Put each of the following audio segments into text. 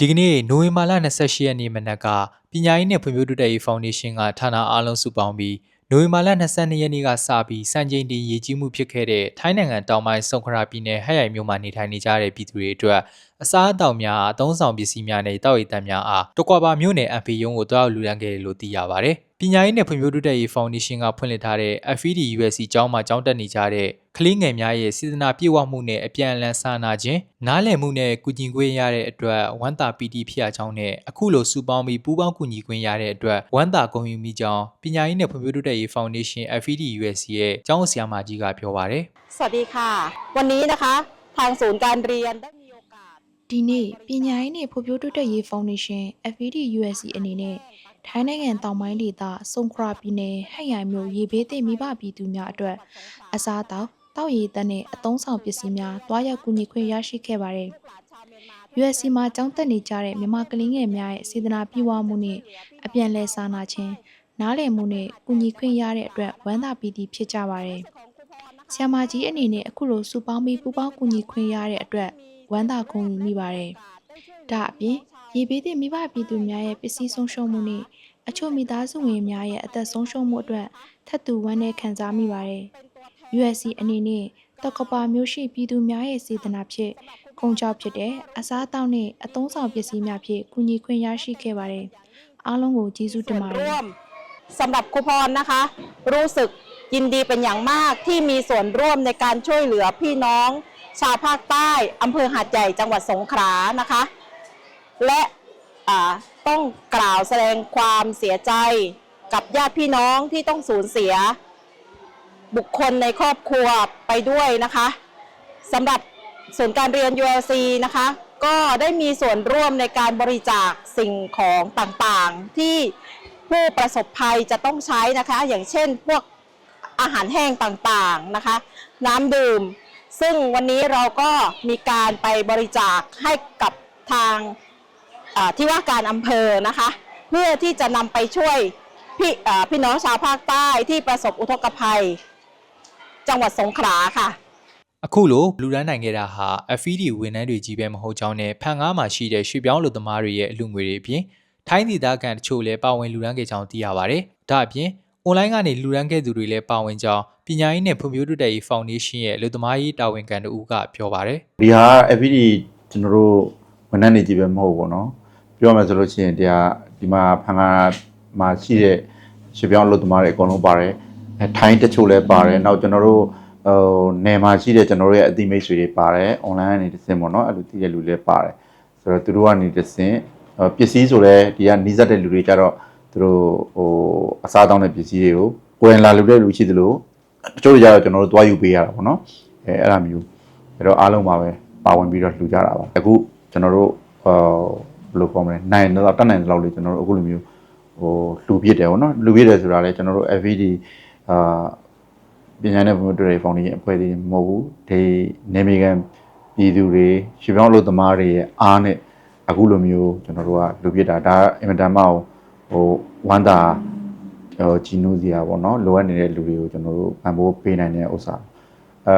ဒီကနေ့နိုဝင်ဘာလ28ရက်နေ့မနက်ကပညာရေးနဲ့ဖွံ့ဖြိုးတိုးတက်ရေးဖောင်ဒေးရှင်းကဌာနအားလုံးစုပေါင်းပြီးနိုဝင်ဘာလ22ရက်နေ့ကစပြီးစံချိန်တင်ရည်ကြီးမှုဖြစ်ခဲ့တဲ့ထိုင်းနိုင်ငံတောင်ပိုင်းဆုံခရာပြည်နယ်ဟက်ရိုင်မြို့မှာနေထိုင်နေကြတဲ့ပြည်သူတွေအတွက်အစားအသောက်များအသုံးဆောင်ပစ္စည်းများနဲ့တောက်ရည်တမ်းများအားတကွာပါမြို့နယ် MP ရုံးကိုတွားရောက်လူရန်ခဲ့တယ်လို့သိရပါတယ်။ ပညာရေးနဲ့ဖွံ့ဖြိုးတိုးတက်ရေးဖောင်ဒေးရှင်းကဖွင့်လှစ်ထားတဲ့ FED USC ကျောင်းမှာကျောင်းတက်နေကြတဲ့ကလေးငယ်များရဲ့စေတနာပြည့်ဝမှုနဲ့အပြန်အလှန်စာနာခြင်းနားလည်မှုနဲ့ကုညီခွင့်ရတဲ့အတွက်ဝမ်းသာပီတိဖြစ်ရကြောင်းနဲ့အခုလိုစုပေါင်းပြီးပူးပေါင်းကူညီခွင့်ရတဲ့အတွက်ဝမ်းသာဂုဏ်ယူမိကြောင်းပညာရေးနဲ့ဖွံ့ဖြိုးတိုးတက်ရေးဖောင်ဒေးရှင်း FED USC ရဲ့ကျောင်းဆရာမကြီးကပြောပါတယ် สวัสดีค่ะ วันนี้นะคะ ทางศูนย์การเรียนได้มีโอกาส ဒီနေ့ပညာရေးနဲ့ဖွံ့ဖြိုးတိုးတက်ရေးဖောင်ဒေးရှင်း FED USC အနေနဲ့ ထိုင်းနိုင်ငံတောင်ပိုင်းဒေသစုံခရာပြည်နယ်ဟက်ရိုင်မြို့ရေဘေးသင့်မိဘပြည်သူများအတွက်အစားအသောက်တောက်ရည်တက်နဲ့အသုံးဆောင်ပစ္စည်းများတွားရောက်ကူညီခွင့်ရရှိခဲ့ပါတယ်။ USC မှာကျောင်းတက်နေကြတဲ့မြန်မာကလေးငယ်များရဲ့စေတနာပြည့်ဝမှုနဲ့အပြန်လည်စာနာခြင်းနားလည်မှုနဲ့ကူညီခွင့်ရတဲ့အတွက်ဝမ်းသာပီတိဖြစ်ကြပါတယ်။ဆ iam မကြီးအနေနဲ့အခုလိုစုပေါင်းပြီးပူးပေါင်းကူညီခွင့်ရတဲ့အတွက်ဝမ်းသာဂုဏ်ယူမိပါတယ်။ဒါအပြင် ရေဘေးသင့်မိဘပြည်သူများရဲ့ပစ္စည်းဆုံးရှုံးမှုနဲ့အချို့မိသားစုဝင်များရဲ့အသက်ဆုံးရှုံးမှုအတွက်ထပ်တူဝမ်းနည်းခံစားမိပါတယ်။ USC အနေနဲ့တက္ကပါမျိုးရှိပြည်သူများရဲ့စေတနာဖြင့်ခုံကြောက်ဖြစ်တဲ့အစားအသောက်နဲ့အသုံးဆောင်ပစ္စည်းများဖြင့်ကူညီခွင့်ရရှိခဲ့ပါတယ်။အားလုံးကိုကျေးဇူးတင်ပါတယ် ร่วมสำหรับครูพรนะคะ รู้สึกยินดีเป็นอย่างมากที่มีส่วนร่วมในการช่วยเหลือพี่น้อง ชาวภาคใต้อำเภอหาดใหญ่จังหวัดสงขลานะคะ และต้องกล่าวแสดงความเสียใจกับญาติพี่น้องที่ต้องสูญเสีย บุคคลในครอบครัวไปด้วยนะคะสำหรับศูนย์การเรียน ULC นะคะ ก็ได้มีส่วนร่วมในการบริจาคสิ่งของต่างๆ ที่ผู้ประสบภัยจะต้องใช้นะคะ อย่างเช่นพวกอาหารแห้งต่างๆนะคะ น้ำดื่ม ซึ่งวันนี้เราก็มีการไปบริจาคให้กับทาง ที่ว่าการอำเภอนะคะ เพื่อที่จะนำไปช่วยพี่อ่าพี่น้องชาวภาคใต้ที่ประสบอุทกภัย จังหวัดสงขลาค่ะ အခုလိုလူရန်နိုင်ခဲ့တာဟာ FED ဝန်ထမ်းတွေကြီးပဲမဟုတ်ကြောင်းနဲ့ဖန်ကားမှာရှိတဲ့ရွှေပြောင်းလူသမားတွေရဲ့အလူငွေတွေအပြင်ထိုင်းဒေသခံတချို့လည်းပါဝင်လူရန်ခဲ့ကြောင်းသိရပါတယ်။ဒါအပြင် online ကနေလူရန်ခဲ့သူတွေလည်းပါဝင်ကြောင်းပညာရေးနဲ့ဖွံ့ဖြိုးတိုးတက်ရေးဖောင်ဒေးရှင်းရဲ့လူသမားရေးတာဝန်ခံတို့ကပြောပါတယ် ဒီဟာ FPD ကျွန်တော်တို့ဝန်ထမ်းတွေကြီးပဲမဟုတ်ဘူးเนาะ ပြောမယ်ဆိုလို့ရှိရင်တရားဒီမှာဖန်ခါမှာရှိတဲ့ရွှေပြောင်းလုပ်သမားတွေအကုန်လုံးပါတယ်ထိုင်းတချို့လည်းပါတယ်နောက်ကျွန်တော်တို့ဟိုနယ်မှာရှိတဲ့ကျွန်တော်တို့ရဲ့အသိမိတ်ဆွေတွေပါတယ် online ကနေတစ်ဆင့်ပေါ့နော်အဲ့လိုသိတဲ့လူလည်းပါတယ်ဆိုတော့သူတို့ကနေတစ်ဆင့်ပစ္စည်းဆိုလဲဒီကနီးစပ်တဲ့လူတွေကြတော့သူတို့ဟိုအစားတောင်းတဲ့ပစ္စည်းတွေကိုကိုယ်ရင်လာလူတဲ့လူရှိသလိုတချို့တွေကြတော့ကျွန်တော်တို့သွားယူပေးရတာပေါ့နော်အဲအဲ့လိုမျိုးအဲ့တော့အားလုံးပါပဲပါဝင်ပြီးတော့လှူကြတာပါအခုကျွန်တော်တို့ဟို ယ်လိုခေါ်မလဲနိုင်တော့တတ်နိုင်တဲ့လောက်လေးကျွန်တော်တို့အခုလိုမျိုးဟိုလှူပြစ်တယ်ဗောနော်လှူပြစ်တယ်ဆိုတာလေကျွန်တော်တို့ FVD အာပညာနဲ့ဘုံတွေ့တဲ့ဖောင်ဒေးရှင်းအဖွဲ့အစည်းမဟုတ်ဘူးဒီနေမီကန်ပြည်သူတွေရွှေပြောင်းအလုပ်သမားတွေရဲ့အားနဲ့အခုလိုမျိုးကျွန်တော်တို့ကလှူပြစ်တာဒါအင်မတန်မှဟိုဝမ်းသာဟိုဂျီနူးစီယာပေါ့နော်လိုအပ်နေတဲ့လူတွေကိုကျွန်တော်တို့ပံ့ပိုးပေးနိုင်တဲ့ဥစ္စာအဲ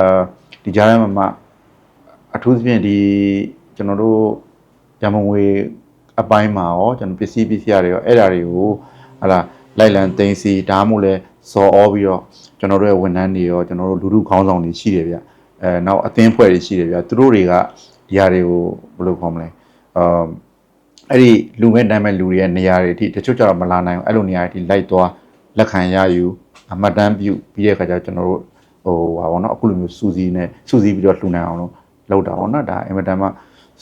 ဒီကြားထဲမှာမှအထူးသဖြင့်ဒီကျွန်တော်တို့ရမုံငွေ အပိုင်းမှာရောကျွန်တော်ပစ္စည်းပစ္စည်းတွေရောအဲ့ဓာတွေကိုဟာလာလိုက်လံသိမ်းစီဒါမှမဟုတ်လဲစော်ဩပြီးတော့ကျွန်တော်တို့ရဲ့ဝန်ထမ်းတွေရောကျွန်တော်တို့လူလူခေါင်းဆောင်တွေရှိတယ်ဗျအဲနောက်အသင်းဖွဲ့တွေရှိတယ်ဗျသူတို့တွေကဒီဟာတွေကိုဘယ်လိုခေါ်မလဲအမ်အဲ့ဒီလူမဲ့တိုင်းမဲ့လူတွေရဲ့နေရာတွေအထိတချို့ကျတော့မလာနိုင်ဘူးအဲ့လိုနေရာတွေအထိလိုက်သွားလက်ခံရယူအမှတ်တမ်းပြုပြီးတဲ့အခါကျတော့ကျွန်တော်တို့ဟိုဟာပေါ့နော်အခုလိုမျိုးစူစီနဲ့စူစီပြီးတော့လှူနိုင်အောင်လို့လောက်တာပေါ့နော်ဒါအင်မတန်မှ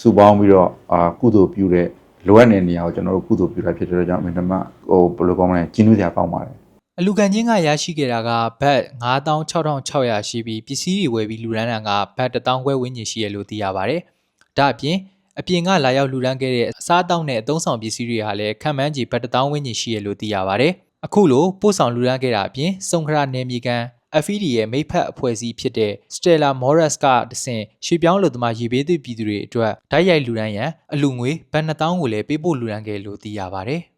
စုပေါင်းပြီးတော့အာကုသိုလ်ပြုတဲ့ လိုအပ်တဲ့နေရာကိုကျွန်တော်တို့ကုသိုလ်ပြုတာဖြစ်တဲ့အတွက်ကြောင့်အင်မတန်မှဟိုဘယ်လိုကောင်းမလဲကျင်းလို့စရာကောင်းပါတယ်။အလူကန်ချင်းကရရှိခဲ့တာကဘတ်96,600ရှိပြီးပစ္စည်းတွေဝယ်ပြီးလူရန်တာကဘတ်1000ခွဲဝန်းကျင်ရှိရလို့သိရပါတယ်။ဒါအပြင်အပြင်ကလာရောက်လူရန်ခဲ့တဲ့အစားအသောက်နဲ့အသုံးဆောင်ပစ္စည်းတွေဟာလည်းခံမှန်းကြီးဘတ်1000ဝန်းကျင်ရှိရလို့သိရပါတယ်။အခုလိုပို့ဆောင်လူရန်ခဲ့တာအပြင်စုံခရနယ်မြေကန် FED ရဲ့မိဖက်အဖွဲ့အစည်းဖြစ်တဲ့ Stella Morris ကတဆင့်ရွှေပြောင်းလူသမားရေဘေးသည့်ပြည်သူတွေအတွက်ဓာတ်ရိုက်လူရန်ရန်အလူငွေဘတ်2000ကိုလည်းပေးပို့လူရန်ခဲ့လို့သိရပါတယ်။